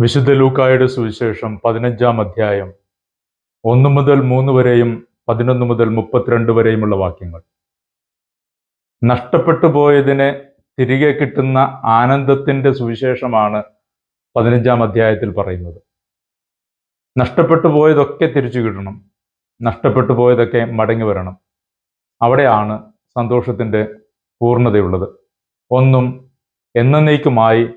വിശുദ്ധ ലൂക്കായുടെ സുവിശേഷം പതിനഞ്ചാം അധ്യായം ഒന്ന് മുതൽ മൂന്ന് വരെയും പതിനൊന്ന് മുതൽ മുപ്പത്തിരണ്ട് വരെയുമുള്ള വാക്യങ്ങൾ. നഷ്ടപ്പെട്ടു പോയതിനെ തിരികെ കിട്ടുന്ന ആനന്ദത്തിന്റെ സുവിശേഷമാണ് പതിനഞ്ചാം അധ്യായത്തിൽ പറയുന്നത്. നഷ്ടപ്പെട്ടു പോയതൊക്കെ തിരിച്ചു കിട്ടണം. നഷ്ടപ്പെട്ടു പോയതൊക്കെ മടങ്ങി വരണം. അവിടെയാണ് സന്തോഷത്തിന്റെ പൂർണതയുള്ളത്. ഒന്നും എന്നേക്കുമായി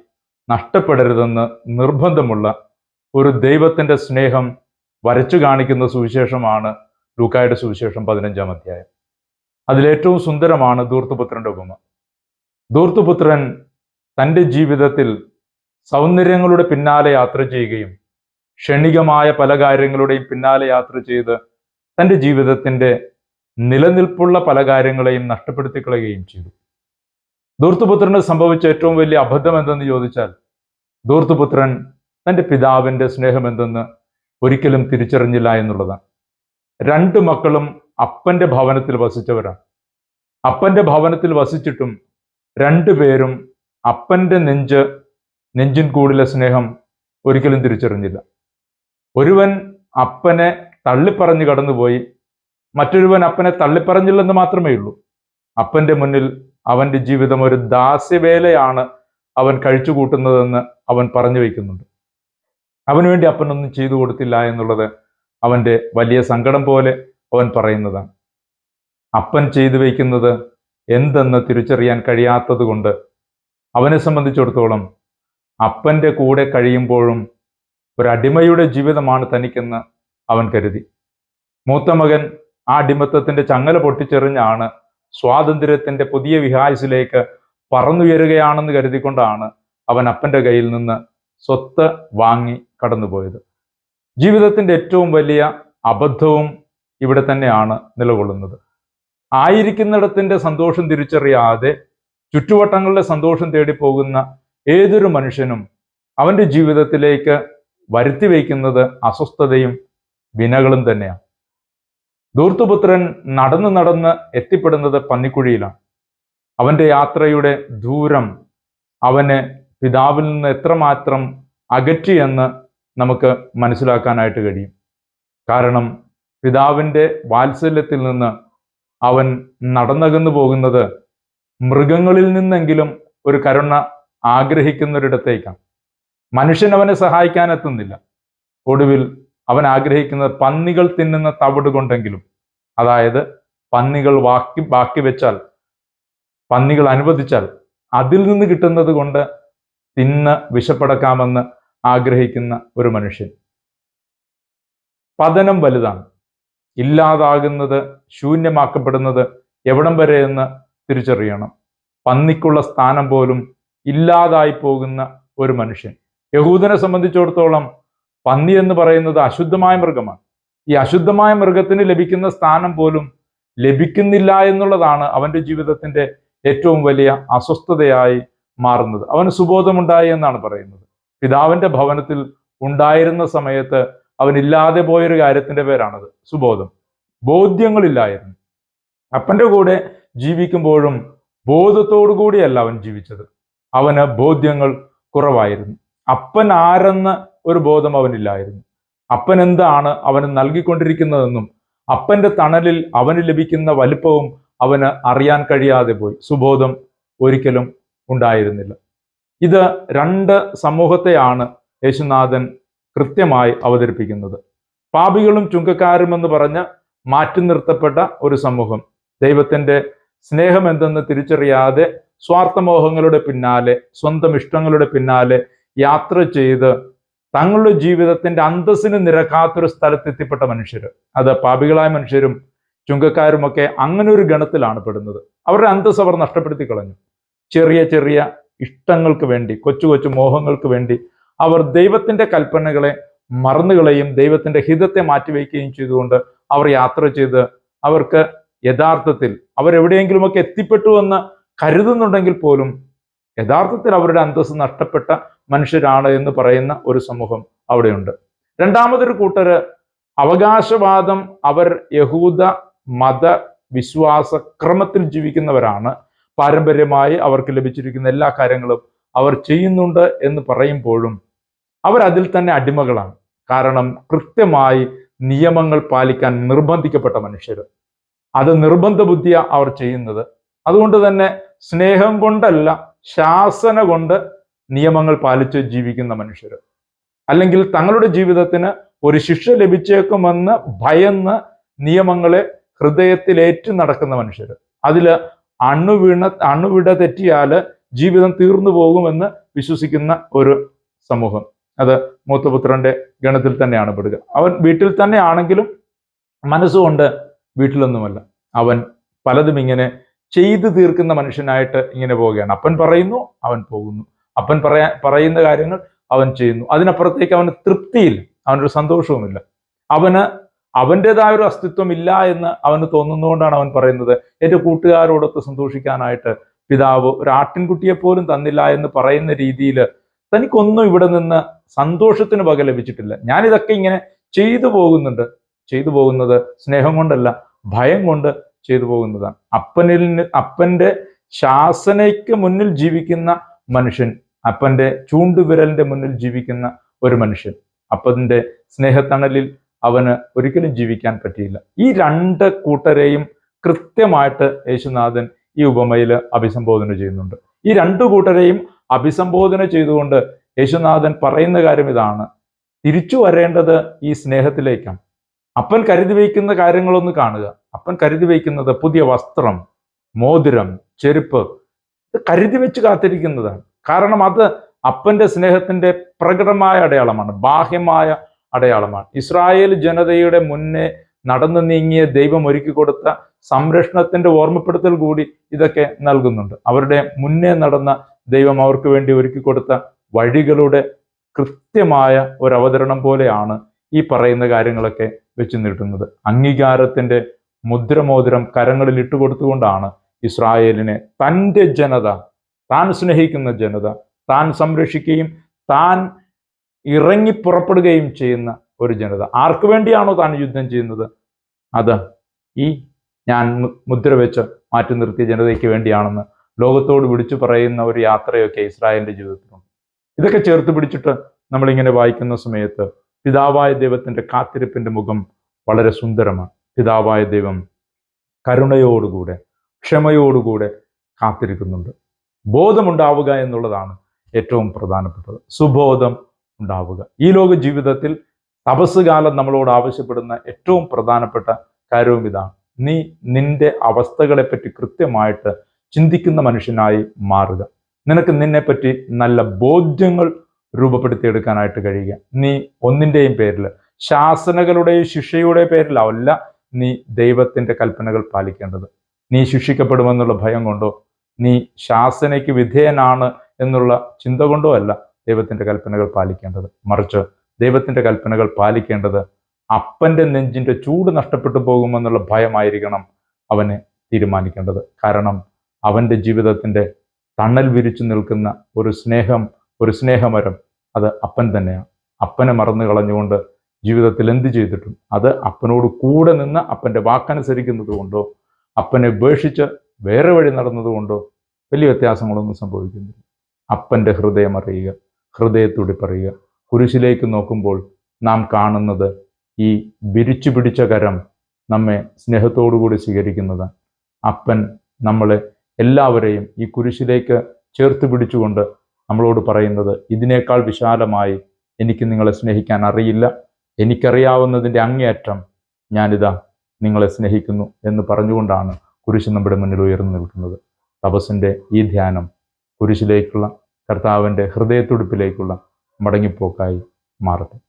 നഷ്ടപ്പെടരുതെന്ന് നിർബന്ധമുള്ള ഒരു ദൈവത്തിന്റെ സ്നേഹം വരച്ചു കാണിക്കുന്ന സുവിശേഷമാണ് ലൂക്കായുടെ സുവിശേഷം പതിനഞ്ചാം അധ്യായം. അതിലേറ്റവും സുന്ദരമാണ് ദൂർത്തുപുത്രന്റെ ഉപമ. ദൂർത്തുപുത്രൻ തന്റെ ജീവിതത്തിൽ സൗന്ദര്യങ്ങളുടെ പിന്നാലെ യാത്ര ചെയ്യുകയും ക്ഷണികമായ പല കാര്യങ്ങളുടെയും പിന്നാലെ യാത്ര ചെയ്ത് തന്റെ ജീവിതത്തിന്റെ നിലനിൽപ്പുള്ള പല കാര്യങ്ങളെയും നഷ്ടപ്പെടുത്തി കളയുകയും ചെയ്തു. ധൂർത്തുപുത്രന് സംഭവിച്ച ഏറ്റവും വലിയ അബദ്ധം എന്തെന്ന് ചോദിച്ചാൽ ദൂർത്തുപുത്രൻ തന്റെ പിതാവിന്റെ സ്നേഹം എന്തെന്ന് ഒരിക്കലും തിരിച്ചറിഞ്ഞില്ല എന്നുള്ളതാണ്. രണ്ട് മക്കളും അപ്പന്റെ ഭവനത്തിൽ വസിച്ചവരാണ്. അപ്പന്റെ ഭവനത്തിൽ വസിച്ചിട്ടും രണ്ടുപേരും അപ്പന്റെ നെഞ്ച് നെഞ്ചിൻ കൂടിലെ സ്നേഹം ഒരിക്കലും തിരിച്ചറിഞ്ഞില്ല. ഒരുവൻ അപ്പനെ തള്ളിപ്പറഞ്ഞു കടന്നുപോയി മറ്റൊരുവൻ അപ്പനെ തള്ളിപ്പറഞ്ഞില്ലെന്ന് മാത്രമേ ഉള്ളൂ അപ്പന്റെ മുന്നിൽ അവന്റെ ജീവിതം ഒരു ദാസ്യവേലയാണ് അവൻ കഴിച്ചു കൂട്ടുന്നതെന്ന് അവൻ പറഞ്ഞു വയ്ക്കുന്നുണ്ട് അവന് വേണ്ടി അപ്പനൊന്നും ചെയ്തു കൊടുത്തില്ല എന്നുള്ളത് അവന്റെ വലിയ സങ്കടം പോലെ അവൻ പറയുന്നതാണ്. അപ്പൻ ചെയ്തു വയ്ക്കുന്നത് എന്തെന്ന് തിരിച്ചറിയാൻ കഴിയാത്തത് കൊണ്ട് അവനെ സംബന്ധിച്ചിടത്തോളം അപ്പന്റെ കൂടെ കഴിയുമ്പോഴും ഒരു അടിമയുടെ ജീവിതമാണ് തനിക്കെന്ന് അവൻ കരുതി. മൂത്ത മകൻ ആ അടിമത്തത്തിന്റെ ചങ്ങല പൊട്ടിച്ചെറിഞ്ഞാണ് സ്വാതന്ത്ര്യത്തിന്റെ പുതിയ വിഹായസിലേക്ക് പറന്നുയരുകയാണെന്ന് കരുതിക്കൊണ്ടാണ് അവൻ അപ്പന്റെ കയ്യിൽ നിന്ന് സ്വത്ത് വാങ്ങി കടന്നുപോയത്. ജീവിതത്തിന്റെ ഏറ്റവും വലിയ അബദ്ധവും ഇവിടെ തന്നെയാണ് നിലകൊള്ളുന്നത്. ആയിരിക്കുന്നിടത്തിന്റെ സന്തോഷം തിരിച്ചറിയാതെ ചുറ്റുവട്ടങ്ങളുടെ സന്തോഷം തേടി പോകുന്ന ഏതൊരു മനുഷ്യനും അവന്റെ ജീവിതത്തിലേക്ക് വരുത്തി വയ്ക്കുന്നത് അസ്വസ്ഥതയും വിനകളും തന്നെയാണ്. ധൂർത്തുപുത്രൻ നടന്ന് നടന്ന് എത്തിപ്പെടുന്നത് പന്നിക്കുഴിയിലാണ്. അവന്റെ യാത്രയുടെ ദൂരം അവന് പിതാവിൽ നിന്ന് എത്രമാത്രം അകറ്റിയെന്ന് നമുക്ക് മനസ്സിലാക്കാനായിട്ട് കഴിയും. കാരണം പിതാവിന്റെ വാത്സല്യത്തിൽ നിന്ന് അവൻ നടന്നകന്നു പോകുന്നത് മൃഗങ്ങളിൽ നിന്നെങ്കിലും ഒരു കരുണ ആഗ്രഹിക്കുന്നൊരിടത്തേക്കാണ്. മനുഷ്യൻ അവനെ സഹായിക്കാൻ എത്തുന്നില്ല ഒടുവിൽ അവൻ ആഗ്രഹിക്കുന്നത് പന്നികൾ തിന്നുന്ന തവിട് കൊണ്ടെങ്കിലും. അതായത് പന്നികൾ വാക്കി ബാക്കി വെച്ചാൽ പന്നികൾ അനുവദിച്ചാൽ അതിൽ നിന്ന് കിട്ടുന്നത് കൊണ്ട് തിന്ന് വിശപ്പടക്കാമെന്ന് ആഗ്രഹിക്കുന്ന ഒരു മനുഷ്യൻ. പതനം വലുതാണ്. ഇല്ലാതാകുന്നത് ശൂന്യമാക്കപ്പെടുന്നത് എവിടം വരെ എന്ന് തിരിച്ചറിയണം. പന്നിക്കുള്ള സ്ഥാനം പോലും ഇല്ലാതായി പോകുന്ന ഒരു മനുഷ്യൻ. യഹൂദനെ സംബന്ധിച്ചിടത്തോളം പന്നി എന്ന് പറയുന്നത് അശുദ്ധമായ മൃഗമാണ്. ഈ അശുദ്ധമായ മൃഗത്തിന് ലഭിക്കുന്ന സ്ഥാനം പോലും ലഭിക്കുന്നില്ല എന്നുള്ളതാണ് അവന്റെ ജീവിതത്തിന്റെ ഏറ്റവും വലിയ അസ്വസ്ഥതയായി മാറുന്നത്. അവന് സുബോധമുണ്ടായി എന്നാണ് പറയുന്നത്. പിതാവിന്റെ ഭവനത്തിൽ ഉണ്ടായിരുന്ന സമയത്ത് അവനില്ലാതെ പോയൊരു കാര്യത്തിന്റെ പേരാണത് സുബോധം. ബോധ്യങ്ങളില്ലായിരുന്നു. അപ്പന്റെ കൂടെ ജീവിക്കുമ്പോഴും ബോധത്തോടു കൂടിയല്ല അവൻ ജീവിച്ചത്. അവന് ബോധ്യങ്ങൾ കുറവായിരുന്നു. അപ്പൻ ആരെന്ന് ഒരു ബോധം അവനില്ലായിരുന്നു. അപ്പൻ എന്താണ് അവന് നൽകിക്കൊണ്ടിരിക്കുന്നതെന്നും അപ്പന്റെ തണലിൽ അവന് ലഭിക്കുന്ന വലുപ്പവും അവന് അറിയാൻ കഴിയാതെ പോയി. സുബോധം ഒരിക്കലും ഉണ്ടായിരുന്നില്ല. ഇത് രണ്ട് സമൂഹത്തെയാണ് യേശുനാഥൻ കൃത്യമായി അവതരിപ്പിക്കുന്നത്. പാപികളും ചുങ്കക്കാരും എന്ന് പറഞ്ഞ് മാറ്റി നിർത്തപ്പെട്ട ഒരു സമൂഹം. ദൈവത്തിന്റെ സ്നേഹം എന്തെന്ന് തിരിച്ചറിയാതെ സ്വാർത്ഥമോഹങ്ങളുടെ പിന്നാലെ സ്വന്തം ഇഷ്ടങ്ങളുടെ പിന്നാലെ യാത്ര ചെയ്ത് തങ്ങളുടെ ജീവിതത്തിന്റെ അന്തസ്സിന് നിരക്കാത്തൊരു സ്ഥലത്തെത്തിപ്പെട്ട മനുഷ്യർ. അത് പാപികളായ മനുഷ്യരും ചുങ്കക്കാരുമൊക്കെ അങ്ങനെ ഒരു ഗണത്തിലാണ് പെടുന്നത്. അവരുടെ അന്തസ് അവർ നഷ്ടപ്പെടുത്തി കളഞ്ഞു. ചെറിയ ചെറിയ ഇഷ്ടങ്ങൾക്ക് വേണ്ടി കൊച്ചു കൊച്ചു മോഹങ്ങൾക്ക് വേണ്ടി അവർ ദൈവത്തിന്റെ കൽപ്പനകളെ മറന്നുകളയും ദൈവത്തിന്റെ ഹിതത്തെ മാറ്റിവെക്കുകയും ചെയ്തുകൊണ്ട് അവർ യാത്ര ചെയ്ത് അവർക്ക് യഥാർത്ഥത്തിൽ അവരെവിടെയെങ്കിലുമൊക്കെ എത്തിപ്പെട്ടു എന്ന് കരുതുന്നുണ്ടെങ്കിൽ പോലും യഥാർത്ഥത്തിൽ അവരുടെ അന്തസ്സ് നഷ്ടപ്പെട്ട മനുഷ്യരാണ് എന്ന് പറയുന്ന ഒരു സമൂഹം അവിടെയുണ്ട്. രണ്ടാമതൊരു കൂട്ടർ അവകാശവാദം അവർ യഹൂദ മത വിശ്വാസ ക്രമത്തിൽ ജീവിക്കുന്നവരാണ്. പാരമ്പര്യമായി അവർക്ക് ലഭിച്ചിരിക്കുന്ന എല്ലാ കാര്യങ്ങളും അവർ ചെയ്യുന്നുണ്ട് എന്ന് പറയുമ്പോഴും അവരതിൽ തന്നെ അടിമകളാണ്. കാരണം കൃത്യമായി നിയമങ്ങൾ പാലിക്കാൻ നിർബന്ധിക്കപ്പെട്ട മനുഷ്യർ അത് നിർബന്ധ ബുദ്ധിയാണ് അവർ ചെയ്യുന്നത്. അതുകൊണ്ട് തന്നെ സ്നേഹം കൊണ്ടല്ല ശാസന കൊണ്ട് നിയമങ്ങൾ പാലിച്ച് ജീവിക്കുന്ന മനുഷ്യർ അല്ലെങ്കിൽ തങ്ങളുടെ ജീവിതത്തിന് ഒരു ശിക്ഷ ലഭിച്ചേക്കുമെന്ന് ഭയന്ന് നിയമങ്ങളെ ഹൃദയത്തിലേറ്റ് നടക്കുന്ന മനുഷ്യർ അതിൽ അണുവീണ അണുവിട തെറ്റിയാൽ ജീവിതം തീർന്നു പോകുമെന്ന് വിശ്വസിക്കുന്ന ഒരു സമൂഹം. അത് മൂത്തപുത്രന്റെ ഗണത്തിൽ തന്നെയാണ് പെടുക. അവൻ വീട്ടിൽ തന്നെ ആണെങ്കിലും മനസ്സുകൊണ്ട് വീട്ടിലൊന്നുമല്ല. അവൻ പലതും ഇങ്ങനെ ചെയ്തു തീർക്കുന്ന മനുഷ്യനായിട്ട് ഇങ്ങനെ പോവുകയാണ്. അപ്പൻ പറയുന്നു അവൻ പോകുന്നു. അപ്പൻ പറയാ പറയുന്ന കാര്യങ്ങൾ അവൻ ചെയ്യുന്നു. അതിനപ്പുറത്തേക്ക് അവന് തൃപ്തിയില്ല. അവനൊരു സന്തോഷവുമില്ല. അവന് അവന്റെതായ ഒരു അസ്തിത്വം ഇല്ല എന്ന് അവന് തോന്നുന്നതുകൊണ്ടാണ് അവൻ പറയുന്നത്. എന്റെ കൂട്ടുകാരോടൊത്ത് സന്തോഷിക്കാനായിട്ട് പിതാവ് ഒരു ആട്ടിൻകുട്ടിയെ പോലും തന്നില്ല എന്ന് പറയുന്ന രീതിയിൽ തനിക്കൊന്നും ഇവിടെ നിന്ന് സന്തോഷത്തിന് പക ലഭിച്ചിട്ടില്ല. ഞാനിതൊക്കെ ഇങ്ങനെ ചെയ്തു പോകുന്നുണ്ട്. ചെയ്തു പോകുന്നത് സ്നേഹം കൊണ്ടല്ല ഭയം കൊണ്ട് ചെയ്തു പോകുന്നതാണ്. അപ്പനിൽ അപ്പന്റെ ശാസനയ്ക്ക് മുന്നിൽ ജീവിക്കുന്ന മനുഷ്യൻ അപ്പന്റെ ചൂണ്ടുവിരലിന്റെ മുന്നിൽ ജീവിക്കുന്ന ഒരു മനുഷ്യൻ. അപ്പന്റെ സ്നേഹത്തണലിൽ അവന് ഒരിക്കലും ജീവിക്കാൻ പറ്റിയില്ല. ഈ രണ്ട് കൂട്ടരെയും കൃത്യമായിട്ട് യേശുനാഥൻ ഈ ഉപമയിൽ അഭിസംബോധന ചെയ്യുന്നുണ്ട്. ഈ രണ്ടു കൂട്ടരെയും അഭിസംബോധന ചെയ്തുകൊണ്ട് യേശുനാഥൻ പറയുന്ന കാര്യം ഇതാണ്. തിരിച്ചു വരേണ്ടത് ഈ സ്നേഹത്തിലേക്കാണ്. അപ്പൻ കരുതി വയ്ക്കുന്ന കാര്യങ്ങളൊന്ന് കാണുക. അപ്പൻ കരുതി വയ്ക്കുന്നത് പുതിയ വസ്ത്രം മോതിരം ചെരുപ്പ് ഇത് കരുതി വെച്ച് കാത്തിരിക്കുന്നതാണ്. കാരണം അത് അപ്പന്റെ സ്നേഹത്തിന്റെ പ്രകടമായ അടയാളമാണ് ബാഹ്യമായ അടയാളമാണ്. ഇസ്രായേൽ ജനതയുടെ മുന്നേ നടന്നു നീങ്ങിയ ദൈവം ഒരുക്കി കൊടുത്ത സംരക്ഷണത്തിന്റെ ഓർമ്മപ്പെടുത്തൽ കൂടി ഇതൊക്കെ നൽകുന്നുണ്ട്. അവരുടെ മുന്നേ നടന്ന ദൈവം അവർക്ക് വേണ്ടി ഒരുക്കി കൊടുത്ത വഴികളുടെ കൃത്യമായ ഒരു അവതരണം പോലെയാണ് ഈ പറയുന്ന കാര്യങ്ങളൊക്കെ വെച്ച് നീട്ടുന്നത്. അംഗീകാരത്തിന്റെ മുദ്രമോതിരം കരങ്ങളിൽ ഇട്ടുകൊടുത്തുകൊണ്ടാണ് ഇസ്രായേലിനെ തന്റെ ജനത താൻ സ്നേഹിക്കുന്ന ജനത താൻ സംരക്ഷിക്കുകയും താൻ ഇറങ്ങി പുറപ്പെടുകയും ചെയ്യുന്ന ഒരു ജനത. ആർക്കു വേണ്ടിയാണോ താൻ യുദ്ധം ചെയ്യുന്നത്? അത് ഈ ഞാൻ മുദ്ര വെച്ച് മാറ്റി നിർത്തിയ ജനതയ്ക്ക് വേണ്ടിയാണെന്ന് ലോകത്തോട് വിളിച്ചു പറയുന്ന ഒരു യാത്രയൊക്കെ ഇസ്രായേലിന്റെ ജീവിതത്തിലുണ്ട്. ഇതൊക്കെ ചേർത്ത് പിടിച്ചിട്ട് നമ്മളിങ്ങനെ വായിക്കുന്ന സമയത്ത് പിതാവായ ദൈവത്തിന്റെ കാത്തിരിപ്പിന്റെ മുഖം വളരെ സുന്ദരമാണ്. പിതാവായ ദൈവം കരുണയോടുകൂടെ ക്ഷമയോടുകൂടെ കാത്തിരിക്കുന്നുണ്ട്. ബോധമുണ്ടാവുക എന്നുള്ളതാണ് ഏറ്റവും പ്രധാനപ്പെട്ടത്. സുബോധം ഉണ്ടാവുക. ഈ ലോക ജീവിതത്തിൽ തപസ് കാലം നമ്മളോട് ആവശ്യപ്പെടുന്ന ഏറ്റവും പ്രധാനപ്പെട്ട കാര്യവും ഇതാണ്. നീ നിന്റെ അവസ്ഥകളെപ്പറ്റി കൃത്യമായിട്ട് ചിന്തിക്കുന്ന മനുഷ്യനായി മാറുക. നിനക്ക് നിന്നെപ്പറ്റി നല്ല ബോധ്യങ്ങൾ രൂപപ്പെടുത്തിയെടുക്കാനായിട്ട് കഴിയുക. നീ ഒന്നിന്റെയും പേരിൽ ശാസനകളുടെയും ശിക്ഷയുടെയും പേരിലല്ല നീ ദൈവത്തിന്റെ കൽപ്പനകൾ പാലിക്കേണ്ടത്. നീ ശിക്ഷിക്കപ്പെടുമെന്നുള്ള ഭയം കൊണ്ടോ നീ ശാസനയ്ക്ക് വിധേയനാണ് എന്നുള്ള ചിന്ത കൊണ്ടോ അല്ല ദൈവത്തിന്റെ കൽപ്പനകൾ പാലിക്കേണ്ടത്. മറിച്ച് ദൈവത്തിന്റെ കൽപ്പനകൾ പാലിക്കേണ്ടത് അപ്പന്റെ നെഞ്ചിന്റെ ചൂട് നഷ്ടപ്പെട്ടു പോകുമെന്നുള്ള ഭയമായിരിക്കണം അവനെ തീരുമാനിക്കേണ്ടത്. കാരണം അവന്റെ ജീവിതത്തിന്റെ തണൽ വിരിച്ചു നിൽക്കുന്ന ഒരു സ്നേഹം ഒരു സ്നേഹമരം അത് അപ്പൻ തന്നെയാണ്. അപ്പനെ മറന്നു കളഞ്ഞുകൊണ്ട് ജീവിതത്തിൽ എന്ത് ചെയ്തിട്ടും അത് അപ്പനോട് കൂടെ നിന്ന് അപ്പന്റെ വാക്കനുസരിക്കുന്നത് കൊണ്ടോ അപ്പനെ ഉപേക്ഷിച്ച് വേറെ വഴി നടന്നതുകൊണ്ടോ വലിയ വ്യത്യാസങ്ങളൊന്നും സംഭവിക്കുന്നില്ല. അപ്പന്റെ ഹൃദയം അറിയുക ഹൃദയത്തോടി പറയുക. കുരിശിലേക്ക് നോക്കുമ്പോൾ നാം കാണുന്നത് ഈ വിരിച്ചു പിടിച്ച കരം നമ്മെ സ്നേഹത്തോടുകൂടി സ്വീകരിക്കുന്നതാണ്. അപ്പൻ നമ്മളെ എല്ലാവരെയും ഈ കുരിശിലേക്ക് ചേർത്ത് പിടിച്ചുകൊണ്ട് നമ്മളോട് പറയുന്നത് ഇതിനേക്കാൾ വിശാലമായി എനിക്ക് നിങ്ങളെ സ്നേഹിക്കാൻ അറിയില്ല. എനിക്കറിയാവുന്നതിന്റെ അങ്ങേയറ്റം ഞാനിതാ നിങ്ങളെ സ്നേഹിക്കുന്നു എന്ന് പറഞ്ഞുകൊണ്ടാണ് കുരിശ് നമ്മുടെ മുന്നിൽ ഉയർന്നു നിൽക്കുന്നത്. തപസ്സിന്റെ ഈ ധ്യാനം കുരിശിലേക്കുള്ള കർത്താവിന്റെ ഹൃദയത്തുടിപ്പിലേക്കുള്ള മടങ്ങിപ്പോക്കായി മാറട്ടെ.